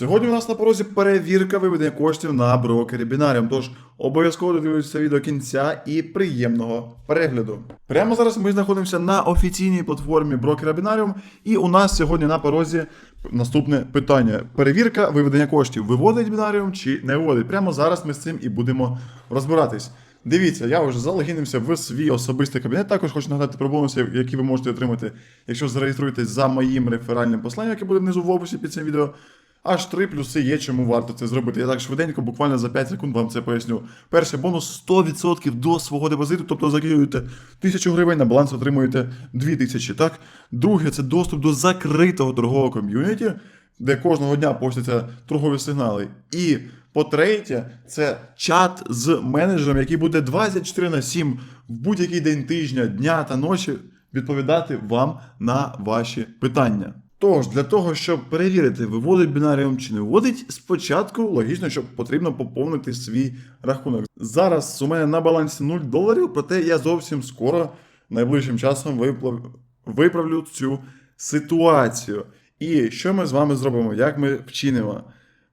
Сьогодні у нас на порозі перевірка виведення коштів на брокері Binarium, тож обов'язково додивіться відео кінця і приємного перегляду. Прямо зараз ми знаходимося на офіційній платформі брокера Binarium, і у нас сьогодні на порозі наступне питання: перевірка виведення коштів. Виводить Binarium чи не виводить? Прямо зараз ми з цим і будемо розбиратись. Дивіться, я вже залогінився в свій особистий кабінет. Також хочу нагадати про бонуси, які ви можете отримати, якщо зареєструєтесь за моїм реферальним посланням, яке буде внизу в описі під цим відео. Аж три плюси є, чому варто це зробити. Я так швиденько, буквально за 5 секунд вам це поясню. Перший бонус 100% до свого депозиту, тобто закидуєте 1000 гривень, на баланс отримуєте 2000, так? Друге, це доступ до закритого торгового ком'юніті, де кожного дня постяться торгові сигнали. І по-третє, це чат з менеджером, який буде 24 на 7 в будь-який день тижня, дня та ночі відповідати вам на ваші питання. Тож, для того, щоб перевірити, виводить бінаріум чи не виводить, спочатку логічно, що потрібно поповнити свій рахунок. Зараз у мене на балансі 0 доларів, проте я зовсім скоро, найближчим часом, виправлю цю ситуацію. І що ми з вами зробимо? Як ми вчинимо?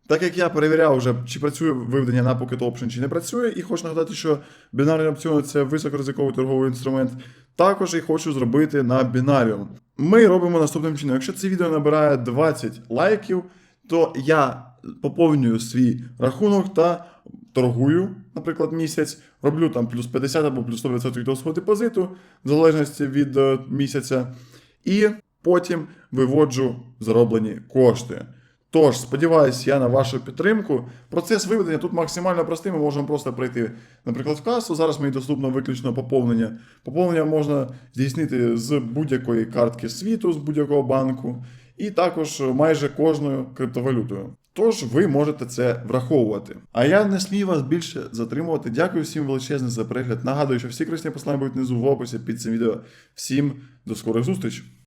Так як я перевіряв вже, чи працює виведення на Pocket Option, чи не працює, і хочу нагадати, що бінарний опціон це високоризиковий торговий інструмент. Також і хочу зробити на бінаріум. Ми робимо наступним чином. Якщо це відео набирає 20 лайків, то я поповнюю свій рахунок та торгую, наприклад, місяць, роблю там плюс 50 або плюс 100% до депозиту, в залежності від е, місяця, і потім виводжу зароблені кошти. Тож, сподіваюся, я на вашу підтримку. Процес виведення тут максимально простий. Ми можемо просто прийти, наприклад, в касу. Зараз мені доступно виключно поповнення. Поповнення можна здійснити з будь-якої картки світу, з будь-якого банку, і також майже кожною криптовалютою. Тож ви можете це враховувати. А я не смію вас більше затримувати. Дякую всім величезне за перегляд. Нагадую, що всі корисні послання будуть внизу в описі під цим відео. Всім до скорих зустрічей!